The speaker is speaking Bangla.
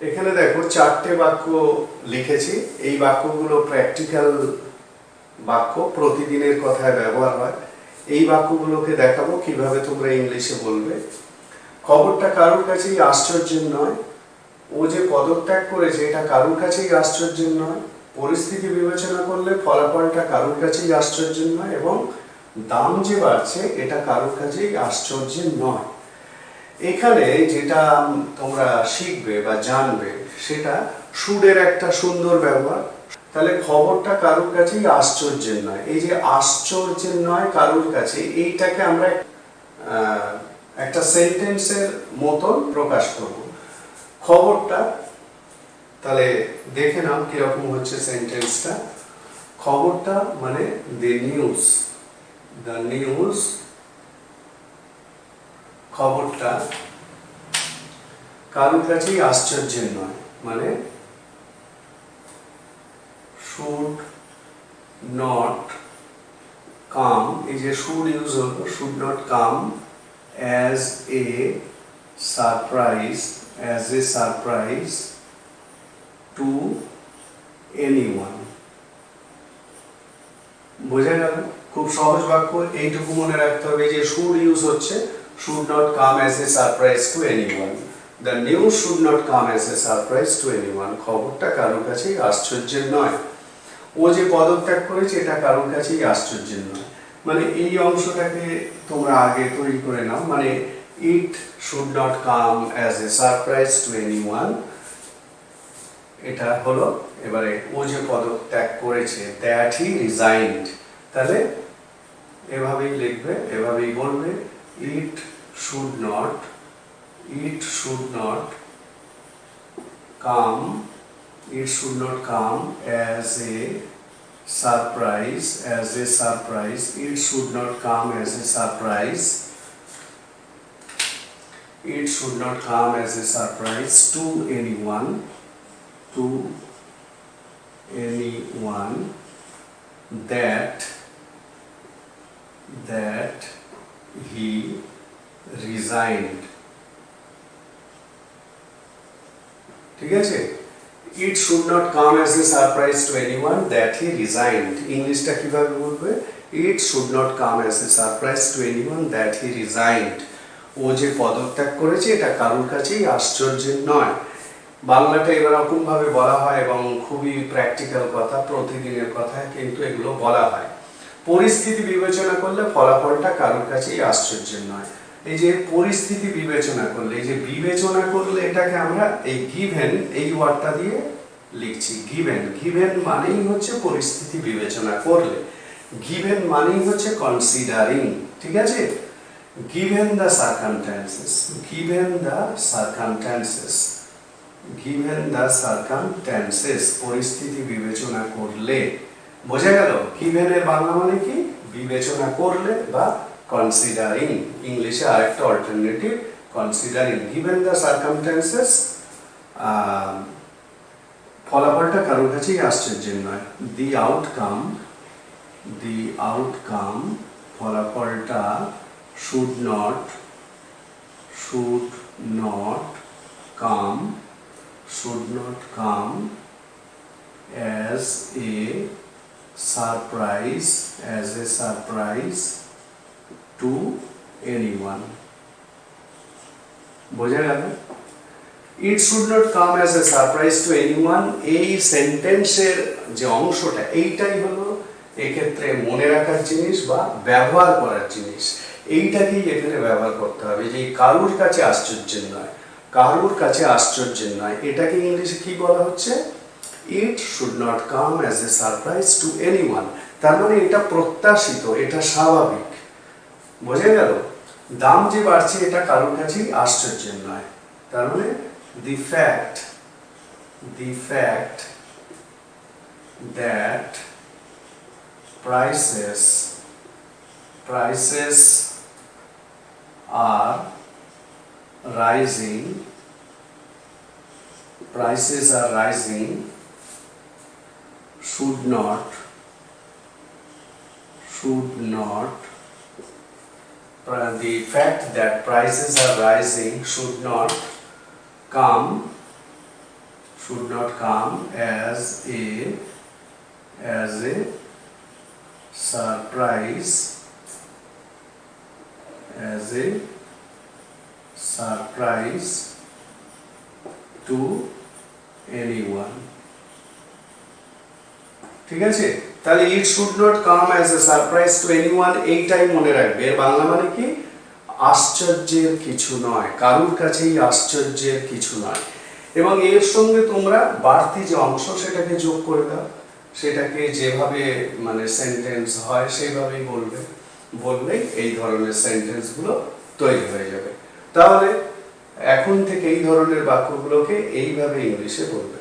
এখানে দেখো চারটে বাক্য লিখেছি। এই বাক্যগুলো প্র্যাকটিক্যাল বাক্য, প্রতিদিনের কথায় ব্যবহার হয়। এই বাক্যগুলোকে দেখাবো কীভাবে তোমরা ইংলিশে বলবে। খবরটা কারোর কাছেই আশ্চর্যের নয়। ও যে পদত্যাগ করেছে, এটা কারোর কাছেই আশ্চর্যের নয়। পরিস্থিতি বিবেচনা করলে ফলাফলটা কারোর কাছেই আশ্চর্যের নয় এবং দাম যে বাড়ছে, এটা কারোর কাছেই আশ্চর্যের নয়। এখানে যেটা তোমরা শিখবে বা জানবে, সেটা সুরের একটা সুন্দর ব্যবহার। তাহলে খবরটা কারোর কাছেই আশ্চর্যের নয়। এই যে আশ্চর্যের নয় কারোর কাছে, এইটাকে আমরা একটা সেন্টেন্সের মতন প্রকাশ করব। খবরটা, তাহলে দেখে নাও কীরকম হচ্ছে সেন্টেন্সটা। খবরটা মানে দ্য নিউজ দ্য নিউজ খবরটা কারোর কাছেই আশ্চর্যের নয়। মানে শুড নট কাম এই যে শুড ইউজ হলো should not come as a surprise as a surprise to anyone বোঝা গেল? খুব সহজ বাক্য, এইটুকু মনে রাখতে হবে যে শুড ইউজ হচ্ছে come as a surprise to anyone the news should not come as a surprise to anyone খবরটা কারোর কাছেই আশ্চর্যের নয়। ও যে পদত্যাগ করেছে, এটা কারোর কাছেই আশ্চর্যের নয়। মানে এই অংশটাকে তোমরা আগে তৈরি করে নাও। মানে it should not come as a surprise to anyone এটা হলো এবারে ও যে পদত্যাগ করেছে দ্যাট হি রিজাইন্ড তাহলে এভাবেই লিখবে, এভাবেই বলবে। it should not it should not come it should not come as a surprise as a surprise. It should not come as a surprise. It should not come as a surprise to anyone to anyone that resigned ঠিক আছে? It should not come as a surprise to anyone that he resigned ইংলিশটা কীভাবে বলবে? It should not come as a surprise to anyone that he resigned ও যে পদত্যাগ করেছে, এটা কারোর কাছেই আশ্চর্যের নয়। বাংলাটা এরকম ভাবে বলা হয় এবং খুবই প্র্যাকটিক্যাল কথা, প্রতিদিনের কথা, কিন্তু এগুলো বলা হয়। পরিস্থিতি বিবেচনা করলে ফলাফলটা কারোর কাছেই আশ্চর্যের নয়। এই যে পরিস্থিতি বিবেচনা করলে, এই যে বিবেচনা করলে এটাকে আমরা এই গিভেন এই ওয়ার্ডটা দিয়ে লিখছি। গিভেন গিভেন মানেই হচ্ছে পরিস্থিতি বিবেচনা করলে। গিভেন মানেই হচ্ছে কনসিডারিং ঠিক আছে? Given the circumstances given the circumstances given the circumstances, পরিস্থিতি বিবেচনা করলে। বোঝা গেল? এর বাংলা মানে কি? বিবেচনা করলে বা কনসিডারিং ইংলিশে আরেকটা alternative considering given the circumstances ah, ফলাফলটা কারোর কাছেই আশ্চর্যের নয় দি আউটকাম দি আউটকাম ফলাফলটা should not should not come should not come as a surprise as a surprise to anyone. বোঝা গেল? It should not come as a surprise to anyone এই সেন্টেন্সের যে অংশটা, এইটাই হলো এক্ষেত্রে মনে রাখার জিনিস বা ব্যবহার করার জিনিস। এইটাকেই এখানে ব্যবহার করতে হবে যে কারুর কাছে আশ্চর্যের নয়, কারুর কাছে আশ্চর্যের নয়। এটাকে ইংলিশে কি বলা হচ্ছে? It should not come as a surprise to anyone তার মানে এটা প্রত্যাশিত, এটা স্বাভাবিক। বোঝা গেল দাম যে বাড়ছে এটা কারোর কাছেই আশ্চর্যের নয় তার মানে the fact the fact that prices prices are rising prices are rising should not should not pri- the fact that prices are rising should not come should not come as a as a surprise as a surprise to anyone ঠিক আছে তাহলে it should not come as a surprise to anyone এইটাই মনে রাখবে। এর বাংলা মানে কি? আশ্চর্যের কিছু নয়, কারুর কাছেই আশ্চর্যের কিছু নয়। এবং এর সঙ্গে তোমরা বাড়তি যে অংশ সেটাকে যোগ করে দাও। সেটাকে যেভাবে মানে সেন্টেন্স হয়, সেইভাবেই বলবে। বললেই এই ধরনের সেন্টেন্সগুলো তৈরি হয়ে যাবে। তাহলে এখন থেকে এই ধরনের বাক্যগুলোকে এইভাবে ইংলিশে বলবে।